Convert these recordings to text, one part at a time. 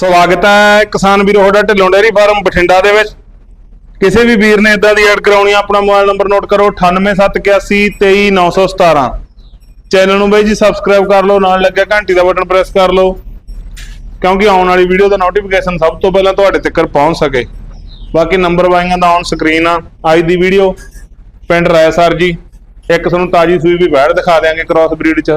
ਸਵਾਗਤ ਹੈ ਕਿਸਾਨ ਵੀਰੋ ਤੁਹਾਡਾ ਢਿੱਲੋਂ ਡੇਅਰੀ ਫਾਰਮ ਬਠਿੰਡਾ ਦੇ ਵਿੱਚ। ਕਿਸੇ ਵੀ ਵੀਰ ਨੇ ਇਦਾਂ ਦੀ ਐਡ ਕਰਾਉਣੀ ਆ, ਆਪਣਾ ਮੋਬਾਈਲ ਨੰਬਰ ਨੋਟ ਕਰੋ 9871823917 ਚੈਨਲ ਨੂੰ ਬਾਈ ਜੀ ਸਬਸਕ੍ਰਾਈਬ ਕਰ ਲਓ, ਨਾਲ ਲੱਗਿਆ ਘੰਟੀ ਦਾ ਬਟਨ ਪ੍ਰੈਸ ਕਰ ਲਓ, ਕਿਉਂਕਿ ਆਉਣ ਵਾਲੀ ਵੀਡੀਓ ਦਾ ਨੋਟੀਫਿਕੇਸ਼ਨ ਸਭ ਤੋਂ ਪਹਿਲਾਂ ਤੁਹਾਡੇ ਤੱਕ ਪਹੁੰਚ ਸਕੇ। ਬਾਕੀ ਨੰਬਰ ਵਾਈਆਂ ਦਾ ਔਨ ਸਕਰੀਨ ਆ, ਅੱਜ ਦੀ ਵੀਡੀਓ। ਪਿੰਡ ਰਾਇਸਰ ਜੀ, ਇੱਕ ਤੁਹਾਨੂੰ ਤਾਜੀ ਸੂਈ ਵੀ ਬੈੜ ਦਿਖਾ ਦਿਆਂਗੇ ਕ੍ਰਾਸ ਬਰੀਡ ਚ,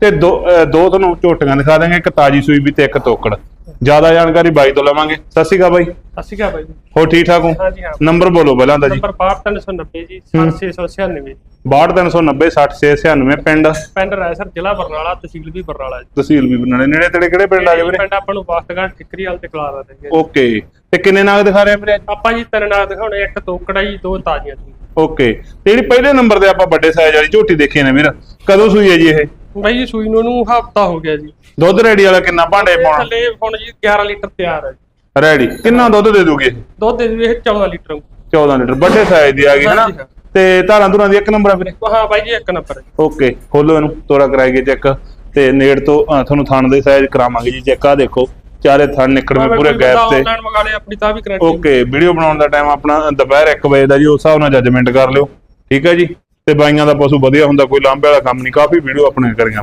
ਤੇ ਦੋ ਦੋ ਤੁਹਾਨੂੰ ਝੋਟੀਆਂ ਦਿਖਾ ਦਿਆਂਗੇ, ਇੱਕ ਤਾਜੀ ਸੂਈ ਵੀ ਤੇ ਇੱਕ ਤੋਕੜ। ਜ਼ਿਆਦਾ ਜਾਣਕਾਰੀ ਬਾਈ ਤੋਂ ਲਵਾਂਗੇ। ਸਤਿ ਸ਼੍ਰੀ ਅਕਾਲ ਬਾਈ। ਸਤਿ ਸ਼੍ਰੀ ਅਕਾਲ ਬਾਈ ਜੀ। ਹੋ ਠੀਕ ਠਾਕ ਹੋ? ਹਾਂਜੀ ਹਾਂ। ਨੰਬਰ ਬੋਲੋ ਪਹਿਲਾਂ ਦਾ ਜੀ। ਨੰਬਰ 6390 ਜੀ 6696 62390 60696 ਪਿੰਡ? ਪਿੰਡ ਰਾਇਸਰ ਜ਼ਿਲ੍ਹਾ ਬਰਨਾਲਾ ਤਹਿਸੀਲ ਵੀ ਬਰਨਾਲਾ ਜੀ। ਤਹਿਸੀਲ ਵੀ ਬਨਾਲੇ ਨੇੜੇ ਤੇੜੇ ਕਿਹੜੇ ਪਿੰਡ ਆ ਗਏ ਵੀਰੇ? ਪਿੰਡ ਆਪਾਂ ਨੂੰ ਬਾਸਤਗਾਂ ਠਿਕਰੀ ਵਾਲ ਤੇ ਕਲਾਰਾ ਦੇ ਜੀ। ਓਕੇ। ਤੇ ਕਿੰਨੇ ਨਾਗ ਦਿਖਾ ਰਹੇ ਵੀਰੇ ਆਪਾਂ ਜੀ ਤਿੰਨ ਨਾਲ ਦਿਖਾਉਣੇ ਇੱਕ ਤੋਕੜਾ ਜੀ ਦੋ ਤਾਜ਼ੀਆਂ। ਜੀ ਓਕੇ। ਤੇ ਜਿਹੜੀ ਪਹਿਲੇ ਨੰਬਰ ਤੇ ਆਪਾਂ ਵੱਡੇ ਸਾਈਜ਼ ਵਾਲੀ ਝੋਟੀ ਦੇਖੀ ਨੇ ਵੀਰ ਕਦੋਂ ਸੂਈ ਹੈ ਜੀ ਇਹ? ਬਾਈ ਜੀ ਸੂਈ ਨੂੰ ਨੂੰ ਹਫਤਾ ਹੋ ਗਿਆ ਜੀ। ਦੁੱਧ ਰੈਡੀ ਵਾਲਾ ਕਿੰਨਾ ਭਾਂਡੇ ਇਹ ਪਾਉਣਾ? ਥੱਲੇ ਹੁਣ ਜੀ 11 ਲੀਟਰ ਤਿਆਰ ਹੈ ਜੀ। ਰੈਡੀ। ਕਿੰਨਾ ਦੁੱਧ ਦੇ ਦੋਗੇ? ਇਹ ਦੁੱਧ ਦੇ ਦਿਓ ਇਹ 14 ਲੀਟਰ 14 ਲੀਟਰ ਵੱਡੇ ਸਾਈਜ਼ ਦੀ ਆ ਗਈ ਹਨਾ ਹਾਂਜੀ, ਹਾਂ। ਤੇ ਧਾਰਾਂ ਧੁਰਾਂ ਦੀ ਇੱਕ ਨੰਬਰ ਆ ਵੀਰੇ ਹਾਂ ਬਾਈ ਜੀ ਇੱਕ ਨੰਬਰ ਓਕੇ ਖੋਲੋ ਇਹਨੂੰ ਤੋਰਾ ਕਰਾਏਗੇ ਚੈੱਕ। ਤੇ ਨੇੜ ਤੋਂ ਅਹ, ਤੁਹਾਨੂੰ ਥਣ ਦੇ ਸਾਈਜ਼ ਕਰਾਵਾਂਗੇ ਜੀ ਚੈੱਕ ਆ ਦੇਖੋ। ਚਾਰੇ ਥਣ ਨਿਕੜਵੇਂ ਪੂਰੇ ਗੈਪ ਤੇ। ਆਨਲਾਈਨ ਮੰਗਾ ਲਿਆ ਆਪਣੀ ਤਾਂ ਵੀ ਗਰੰਟੀ ਓਕੇ ਵੀਡੀਓ ਬਣਾਉਣ ਦਾ ਟਾਈਮ ਆਪਣਾ ਦੁਪਹਿਰ 1 ਵਜੇ ਦਾ ਜੀ ਉਸ ਹਿਸਾਬ ਨਾਲ ਜੱਜਮੈਂਟ ਕਰ ਲਿਓ। ਠੀਕ ਹੈ ਜੀ? ਤੇ ਬਾਈਆਂ ਦਾ ਪਸ਼ੂ ਵਧੀਆ ਹੁੰਦਾ ਕੋਈ ਲਾਂਬੇ ਵਾਲਾ ਕੰਮ ਨਹੀਂ ਕਾਫੀ ਵੀਡੀਓ ਆਪਣੇ ਕਰੀਆਂ।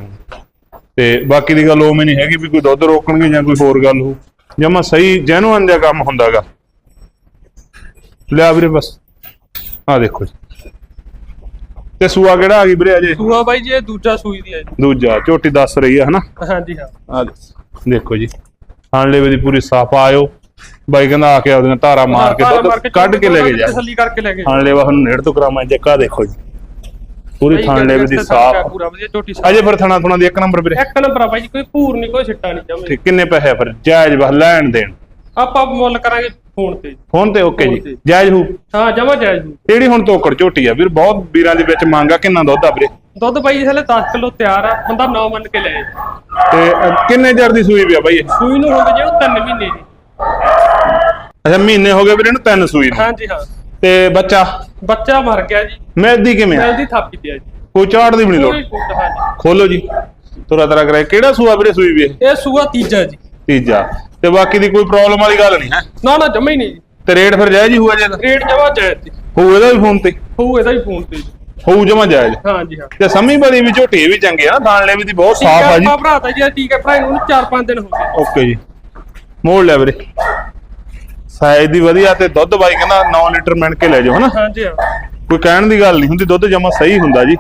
ਤੇ ਬਾਕੀ ਦੀ ਗੱਲ ਉਹ ਨਹੀਂ ਹੈਗੀ ਵੀ ਕੋਈ ਦੁੱਧ ਰੋਕਣਗੇ ਜਾਂ ਕੋਈ ਹੋਰ ਗੱਲ ਹੋ ਜਮਾ ਸਹੀ ਜੈਨੂਅਨ ਜਿਹਾ ਕੰਮ ਹੁੰਦਾਗਾ। ਲਿਆ ਵੀਰੇ ਬਸ। ਆ ਦੇਖੋ ਜੀ। ਤੇ ਸੂਆ ਕਿਹੜਾ ਆ ਗਈ ਵੀਰੇ ਅਜੇ? ਸੂਆ ਬਾਈ ਜੀ ਇਹ ਦੂਜਾ ਸੂਈ ਦੀ ਹੈ ਜੀ। ਦੂਜਾ ਝੋਟੀ ਦੱਸ ਰਹੀ ਹੈ ਹਨਾ? ਹਾਂਜੀ ਹਾਂ। ਆ ਦੇਖੋ ਜੀ। ਹਾਨਲੇਵੇ ਦੀ ਪੂਰੀ ਸਾਫ਼ ਆਇਓ। ਬਾਈ ਕਹਿੰਦਾ ਆ ਕੇ ਆਪਦੀਆਂ ਧਾਰਾ ਮਾਰ ਕੇ ਦੁੱਧ ਕੱਢ ਕੇ ਲੈ ਕੇ ਜਾ। ਤਸੱਲੀ ਕਰਕੇ ਲੈ ਕੇ ਜਾ। ਹਾਨਲੇਵਾ ਹੁਣ ਨੇੜ ਤੋਂ ਕਰਾਵਾਂ ਜੱਕਾ ਦੇਖੋ ਜੀ। ਪੂਰੀ ਬਾਈ ਥਾਨਲੇਵੇ ਦੀ ਸਾਫ਼ ਪੂਰਾ ਵਧੀਆ ਝੋਟੀ ਅਜੇ ਫਿਰ ਥਣਾ ਥਣਾ ਦੀ ਇੱਕ ਨੰਬਰ ਵੀਰੇ। ਇੱਕ ਨੰਬਰ ਆ ਜੀ ਕੋਈ ਭੂਰ ਨਹੀਂ ਕੋਈ ਛਿੱਟਾ ਨਹੀਂ ਜਮੇ। ਠੀਕ ਕਿੰਨੇ ਪੈਸੇ ਆ ਫਿਰ? ਜਾਇਜ਼ ਬਸ ਲੈਣ ਦੇਣ। ਆਪਾਂ ਮੁੱਲ ਕਰਾਂਗੇ ਫੋਨ ਤੇ ਫੋਨ ਤੇ ਓਕੇ ਜੀ। ਜਾਇਜ਼ ਹੋ ਹਾਂ ਜਮਾ ਜਾਇਜ਼ ਜੀ। ਜਿਹੜੀ ਹੁਣ ਤੋਕੜ ਝੋਟੀ ਆ? ਵੀਰ ਬਹੁਤ ਵੀਰਾਂ ਦੇ ਵਿੱਚ ਮੰਗ ਕਿੰਨਾ ਦੁੱਧ ਆ ਵੀਰੇ? ਦੁੱਧ ਬਾਈ ਹਲੇ 10 ਕਿਲੋ ਤਿਆਰ ਆ ਬੰਦਾ 9 ਮੰਨ ਕੇ ਲੈ। ਤੇ ਕਿੰਨੇ ਚਿਰ ਦੀ ਸੂਈ ਵੀ ਆ ਬਾਈ ਇਹ? ਸੂਈ ਨੂੰ ਹੋ ਗਏ ਜਿਹਨੂੰ 3 ਮਹੀਨੇ। ਦੀ ਅੱਛਾ ਮਹੀਨੇ ਹੋ ਗਏ ਵੀਰੇ ਨੂੰ ਤਿੰਨ ਸੂਈ ਨੂੰ। ਹਾਂਜੀ ਹਾਂ। ਤੇ ਬੱਚਾ? ਬੱਚਾ ਮਰ ਗਿਆ ਜੀ। ਮਿਲਦੀ ਕਿਵੇਂ ਆ? ਮਿਲਦੀ ਥਾਪੀ ਤੇ ਆ ਜੀ। ਕੋਈ ਝਾੜ ਦੀ ਵੀ ਨਹੀਂ ਲੋੜ? ਕੋਈ ਖੋਲੋ ਜੀ। ਤੁਰਾ ਤਰਾ ਕਰਾਏ ਕਿਹੜਾ ਸੂਆ ਵੀਰੇ ਸੂਈ ਵੀ ਇਹ ਇਹ ਸੂਆ ਤੀਜਾ ਜੀ। ਤੀਜਾ। ਤੇ ਬਾਕੀ ਦੀ ਕੋਈ ਪ੍ਰੋਬਲਮ ਵਾਲੀ ਗੱਲ ਨਹੀਂ ਹੈ? ਨਾ ਨਾ ਜਮਾ ਹੀ ਨਹੀਂ ਜੀ। ਤੇ ਰੇਟ ਫਿਰ ਜਾਇਜ਼ ਹੀ ਹੋਊਗਾ ਜੇ ਰੇਟ ਜਮਾ ਜਾਇਜ਼ ਜੀ। ਹੋਊ ਇਹਦਾ ਵੀ ਫੋਨ ਤੇ? ਹੋਊ ਇਹਦਾ ਹੀ ਫੋਨ ਤੇ ਜੀ। ਹੋਊ ਜਮਾ ਜਾਇਜ਼। ਹਾਂਜੀ ਹਾਂ। ਤੇ ਸਮੀ ਬੜੀ ਵੀ ਝੋਟੀ ਇਹ ਵੀ ਚੰਗੀ ਆ। ਥਾਣ ਵੀ ਦੀ ਬਹੁਤ ਸਾਫ਼ ਆ ਜੀ। ਆਪਾਂ ਭਰਾ ਤਾਂ ਜੀ ਠੀਕ ਹੈ ਭਰਾ ਨੂੰ 4-5 ਦਿਨ ਹੋ ਗਏ। ਓਕੇ ਜੀ। ਮੋੜ ਲੈ ਵੀਰੇ। ਸਾਈਜ਼ ਦੀ ਵਧੀਆ ਤੇ ਦੁੱਧ ਬਾਈ ਕਹਿੰਦਾ 9 ਲੀਟਰ ਮਿਣ ਕੇ ਲੈ ਜਾਓ ਹਨਾ? ਹਾਂਜੀ ਹਾਂ। ਕੋਈ ਕਹਿਣ ਦੀ ਗੱਲ ਨਹੀਂ ਹੁੰਦੀ ਦੁੱਧ ਜਮਾ ਸਹੀ ਹੁੰਦਾ ਜੀ।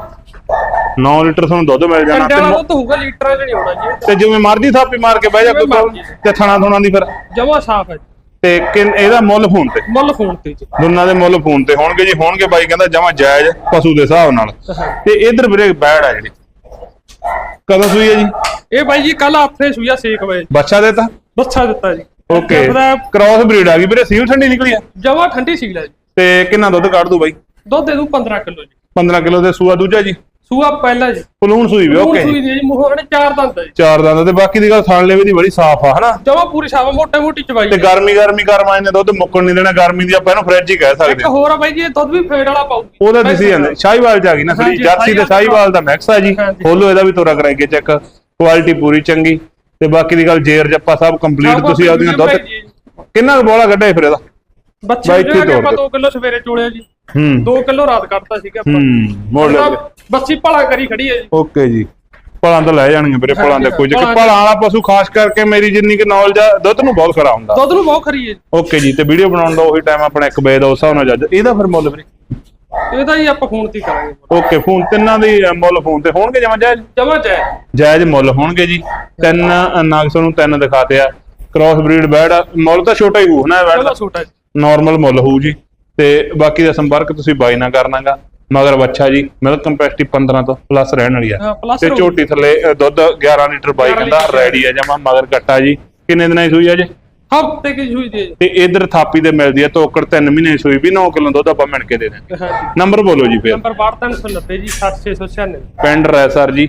9 ਲੀਟਰ ਤੁਹਾਨੂੰ ਦੁੱਧ ਮਿਲ ਜਾਣਾ ਕੰਡੇ ਦੁੱਧ ਹੋਊਗਾ ਲੀਟਰਾਂ 'ਚ ਨਹੀਂ ਹੋਣਾ ਜੀ। ਤੇ ਜਿਵੇਂ ਮਰਜ਼ੀ ਥਾਪੀ ਮਾਰ ਕੇ ਬਹਿ ਜਾ ਕੋਈ problem-। ਤੇ ਥਣਾ ਥੁਣਾ ਦੀ ਫਿਰ। ਜਮਾ ਸਾਫ਼ ਹੈ ਜੀ। ਤੇ ਕਿੰਨ ਇਹਦਾ ਮੁੱਲ ਫੋਨ ਤੇ। ਮੁੱਲ ਫੋਨ ਤੇ ਜੀ। ਦੋਨਾਂ ਦੇ ਮੁੱਲ ਫੋਨ ਤੇ ਹੋਣਗੇ ਜੀ। ਹੋਣਗੇ ਬਾਈ ਕਹਿੰਦਾ ਜਮਾ ਜਾਇਜ਼ ਪਸ਼ੂ ਦੇ ਹਿਸਾਬ ਨਾਲ। ਤੇ ਇਧਰ ਵੀਰੇ ਬੈੜ ਆ ਜਿਹੜੀ। ਕਦੋਂ ਸੂਈ ਹੈ ਜੀ? ਇਹ ਬਾਈ ਜੀ ਕੱਲ ਆਥਰੇ ਸੂਇਆ 6 ਵਜੇ। ਬੱਚਾ ਦੇਤਾ? ਬੱਚਾ ਦਿੱਤਾ ਜੀ। ਓਕੇ। ਉਹਦਾ ਕ੍ਰਾਸ ਬਰੀਡ ਆ ਗਈ ਵੀਰੇ ਸੀਲ ਠੰਡੀ ਨਿਕਲੀ ਆ? ਜਮਾ ਠੰਡੀ ਸੀ ਜੀ। ਤੇ ਕਿੰਨਾ ਦੁੱਧ ਕੱਢ ਦੂ ਬਾਈ? ਦੁੱਧ ਦੇ ਦੂ 15 ਕਿਲੋ ਜੀ। 15 ਕਿਲੋ ਦੇ ਸੂਆ ਦੂਜਾ ਜੀ? ਸੂਆ ਪਹਿਲਾ ਜੀ। ਪਲੂਣ ਸੂਈ ਵੀ ਓਕੇ। ਸੂਈ ਦੀ ਜੀ ਮੂੰਹੋਂ ਨੇ ਚਾਰ ਦੰਦ ਆ ਜੀ। ਚਾਰ ਦੰਦ ਤੇ ਬਾਕੀ ਦੀ ਗੱਲ ਥਾਣ ਲੈਵੇ ਦੀ ਬੜੀ ਸਾਫ਼ ਆ ਹਨਾ? ਜਮਾ ਪੂਰੀ ਸਾਵਾ ਮੋਟੇ ਮੋਟੀ ਚਵਾਈ ਤੇ ਗਰਮੀ ਗਰਮੀ ਕਰਮਾਏ ਨੇ ਦੁੱਧ ਮੁੱਕਣ ਨਹੀਂ ਦੇਣਾ ਗਰਮੀ ਦੀ ਆਪਾਂ ਇਹਨੂੰ ਫ੍ਰਿਜ ਹੀ ਕਹਿ ਇੱਕ ਸਕਦੇ ਹਾਂ। ਹੋਰ ਆ ਬਾਈ ਜੀ ਇਹ ਦੁੱਧ ਵੀ ਫੇਡ ਵਾਲਾ ਪਾਉਗੀ ਉਹਦਾ ਦਿਸੀ ਜਾਂਦਾ ਸ਼ਾਹੀਵਾਲ ਚ ਆ ਗਈ ਨਾ ਹਾਂਜੀ, ਜਰਸੀ ਤੇ ਸ਼ਾਹੀਵਾਲ। ਦਾ ਮਿਕਸ ਆ ਜੀ। ਖੋਲੋ ਇਹਦਾ ਵੀ ਤੋਰਾ ਕਰਾਈਏ ਚੈੱਕ ਕੁਆਲਿਟੀ ਪੂਰੀ ਚੰਗੀ। ਤੇ ਬਾਕੀ ਦੀ ਗੱਲ ਜੇਰ ਜੱਪਾ ਸਭ ਕੰਪਲੀਟ ਤੁਸੀਂ ਆਪਦੀਆਂ ਦੁੱਧ ਕਿੰਨਾ ਕੁ ਬੋਲਾ ਕੱਢਿਆ ਫਿਰ ਇਹਦਾ? ਬੱਚੇ ਜਿਹੜੇ ਆਪਾਂ ਤੋਰ 2 ਕਿਲੋ ਸਵੇਰੇ ਚੋਲਿਆ ਜੀ ਹੂੰ। 2 ਕਿਲੋ ਰਾਤ ਕੱਢਤਾ ਸੀਗਾ ਆਪਾਂ। ਹੂੰ ਮੋੜ ਲੈ ਵੀਰੇ। ਬੱਚੀ ਭਲਾ ਕਰੀ ਖੜੀ ਹੈ ਜੀ। ਓਕੇ ਜੀ। ਪਲਾਂ ਤਾਂ ਲੈ ਜਾਣਗੇ ਵੀਰੇ ਪਲਾਂ ਦੇ ਕੋਈ ਜੇ ਭਲਾਂ ਪਲਾਂ ਵਾਲਾ ਪਸ਼ੂ ਖਾਸ ਕਰਕੇ ਮੇਰੀ ਜਿੰਨੀ ਕਿ ਨੌਲੇਜ ਆ ਦੁੱਧ ਨੂੰ ਬਹੁਤ ਖਰਾ ਹੁੰਦਾ। ਦੁੱਧ ਨੂੰ ਬਹੁਤ ਖਰੀ ਹੈ ਜੀ। ਓਕੇ ਜੀ ਤੇ ਵੀਡੀਓ ਬਣਾਉਣ ਦਾ ਉਹੀ ਟਾਈਮ ਆਪਣਾ 1 ਵਜੇ ਦਾ ਉਸ ਹਿਸਾਬ ਨਾਲ ਜੱਜ। ਇਹਦਾ ਫਿਰ ਮੁੱਲ ਵੀਰੇ? ਇਹਦਾ ਹੀ ਆਪਾਂ ਫੋਨ ਤੇ ਹੀ ਕਰਾਂਗੇ? ਓਕੇ ਫੋਨ ਤਿੰਨਾਂ ਦੀ ਮੁੱਲ ਫੋਨ ਤੇ ਹੋਣਗੇ ਜਮਾ ਜਾਇਜ਼? ਜਮਾ ਜਾਏ ਜਾਇਜ਼ ਮੁੱਲ ਹੋਣਗੇ ਜੀ। ਤਿੰਨ ਨਾਗਸ ਨੂੰ ਤਿੰਨ ਦਿਖਾਤੇ ਆ। ਕ੍ਰਾਸ ਬਰੀਡ ਬੈਡ ਮੁੱਲ ਤਾਂ ਛੋਟਾ ਹੀ ਹੋਊ ਬੈਡ ਛੋਟਾ ਜੀ। ਨਾਰਮਲ ਮੁੱਲ ਹੋਊ ਜੀ। ਤੇ ਬਾਕੀ ਦਾ ਸੰਪਰਕ ਤੁਸੀਂ ਬਾਈ ਨਾਲ ਕਰਨਾਗਾ। ਮਗਰ ਬੱਚਾ ਜੀ ਮਿਲਕ ਕੰਪੈਸਟੀ 15 ਤੋਂ ਪਲੱਸ ਰਹਿਣ ਵਾਲੀ ਆ। ਹਾਂ, plus ਤੇ ਰਹੂ। ਝੋਟੀ ਥੱਲੇ ਅ, ਦੁੱਧ 11 ਲੀਟਰ ਬਾਈ 11 ਕਹਿੰਦਾ ਲੀਟਰ ਰੈਡੀ ਆ ਜਮਾ ਮਗਰ ਕੱਟਾ ਜੀ। ਕਿੰਨੇ ਦਿਨਾਂ ਦੀ ਸੂਈ ਆ ਜੀ ਹਫ਼ਤੇ ਕੀ ਸੂਈ ਦੀ ਹੈ ਤੇ ਇਧਰ ਥਾਪੀ ਤੇ ਮਿਲਦੀ ਆ ਤੋਕੜ 3 ਮਹੀਨੇ ਸੂਈ ਵੀ 9 ਕਿਲੋ ਦੁੱਧ ਆਪਾਂ ਮਿਣ ਕੇ ਦੇ ਹਾਂਜੀ। ਨੰਬਰ ਬੋਲੋ ਜੀ ਫਿਰ। ਨੰਬਰ 6390 ਜੀ 6696 ਪਿੰਡ ਰੈਸਰ ਜੀ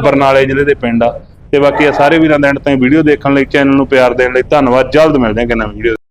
ਬਰਨਾਲੇ। ਜ਼ਿਲ੍ਹੇ ਦੇ ਪਿੰਡ ਆ। ਤੇ ਬਾਕੀ ਆ ਸਾਰੇ ਵੀਰਾਂ ਦਾ ਐਂਡ ਤਾਈਂ ਵੀਡੀਓ ਦੇਖਣ ਲਈ ਚੈਨਲ ਨੂੰ ਪਿਆਰ ਦੇਣ ਲਈ ਧੰਨਵਾਦ। ਜਲਦ ਮਿਲਦੇ ਹਾਂ ਕਿ ਨਵੀਂ ਵੀਡੀਓ